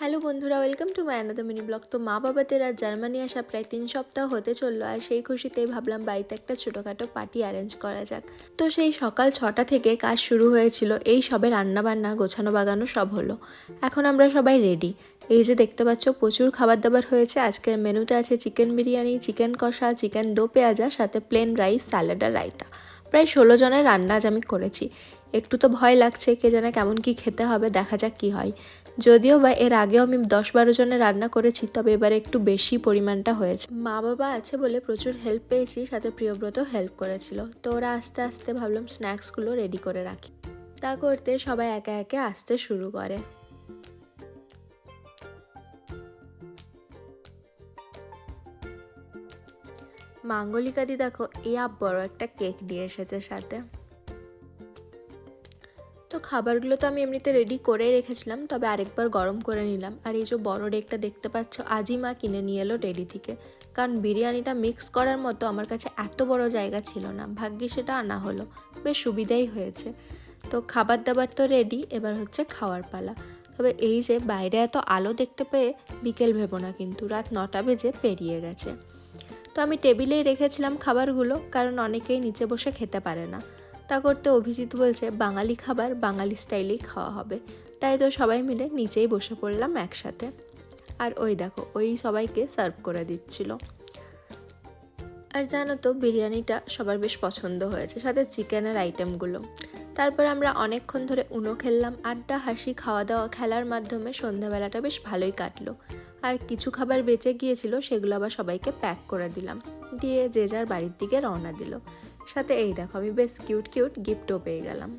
Hello বন্ধুরা welcome to my another mini blog তো মা বাবাদের আর জার্মানি আসা প্রায় তিন সপ্তাহ হতে চলল আর সেই খুশিতে ভাবলাম বাড়িতে একটা ছোটোখাটো পার্টি অ্যারেঞ্জ করা যাক। তো সেই সকাল ছটা থেকে কাজ শুরু হয়েছিল, এই সবে রান্নাবান্না, গোছানো বাগানো সব হলো। এখন আমরা সবাই রেডি এই যে দেখতে পাচ্ছ, প্রচুর খাবার দাবার হয়েছে। আজকের মেনুতে আছে চিকেন বিরিয়ানি চিকেন কষা চিকেন দো পেঁয়াজা, সাথে প্লেন রাইস স্যালাড আর রায়তা। প্রায় ষোলো জনের রান্না আজ আমি করেছি। একটু তো ভয় লাগছে কে জানে কেমন কি খেতে হবে, দেখা যাক কি হয়। যদিও বা এর আগেও আমি দশ বারো জনের রান্না করেছি, তবে এবারে একটু বেশি পরিমাণটা হয়েছে। মা বাবা আছে বলে প্রচুর হেল্প পেয়েছি, সাথে প্রিয়ব্রত হেল্প করেছিল। তো ওরা আস্তে আস্তে ভাবলাম স্ন্যাক্সগুলো রেডি করে রাখি। তা করতে সবাই একে একে আসতে শুরু করে। মাঙ্গলিকাদি দেখো ইয়া বড় একটা কেক নিয়ে এসেছে সাথে। তো খাবারগুলো তো আমি এমনিতে রেডি করে রেখেছিলাম, তবে আরেকবার গরম করে নিলাম। আর এই যে বড় ডেকটা দেখতে পাচ্ছ আজই মা কিনে নিয়ে এলো রেডি থেকে। কারণ বিরিয়ানিটা মিক্স করার মতো আমার কাছে এত বড় জায়গা ছিল না। ভাগ্যে সেটা আনা হলো। বেশ সুবিধাই হয়েছে। তো খাবার দাবার তো রেডি এবার হচ্ছে খাওয়ার পালা। তবে এই যে বাইরে এত আলো দেখতে পেয়ে বিকেল ভেবো না কিন্তু, রাত নটা বেজে পেরিয়ে গেছে। তো আমি টেবিলেই রেখেছিলাম খাবারগুলো, কারণ অনেকেই নিচে বসে খেতে পারে না। তা করতে অভিজিৎ বলছে, বাঙালি খাবার বাঙালি স্টাইলেই খাওয়া হবে। তাই তো সবাই মিলে নিচেই বসে পড়লাম একসাথে। আর ওই দেখো, ওই সবাইকে সার্ভ করে দিচ্ছিল। আর জানো তো, বিরিয়ানিটা সবার বেশ পছন্দ হয়েছে, সাথে চিকেনের আইটেমগুলো। তারপর আমরা অনেকক্ষণ ধরে উনো খেললাম, আড্ডা, হাসি খাওয়া দাওয়া খেলার মাধ্যমে সন্ধ্যাবেলাটা বেশ ভালোই কাটলো। আর কিছু খাবার বেঁচে গিয়েছিল, সেগুলো আবার সবাইকে প্যাক করে দিলাম। দিয়ে যে যার বাড়ির দিকে রওনা দিল। সাথে এই দেখো, আমি বেশ কিউট কিউট গিফটও পেয়ে গেলাম।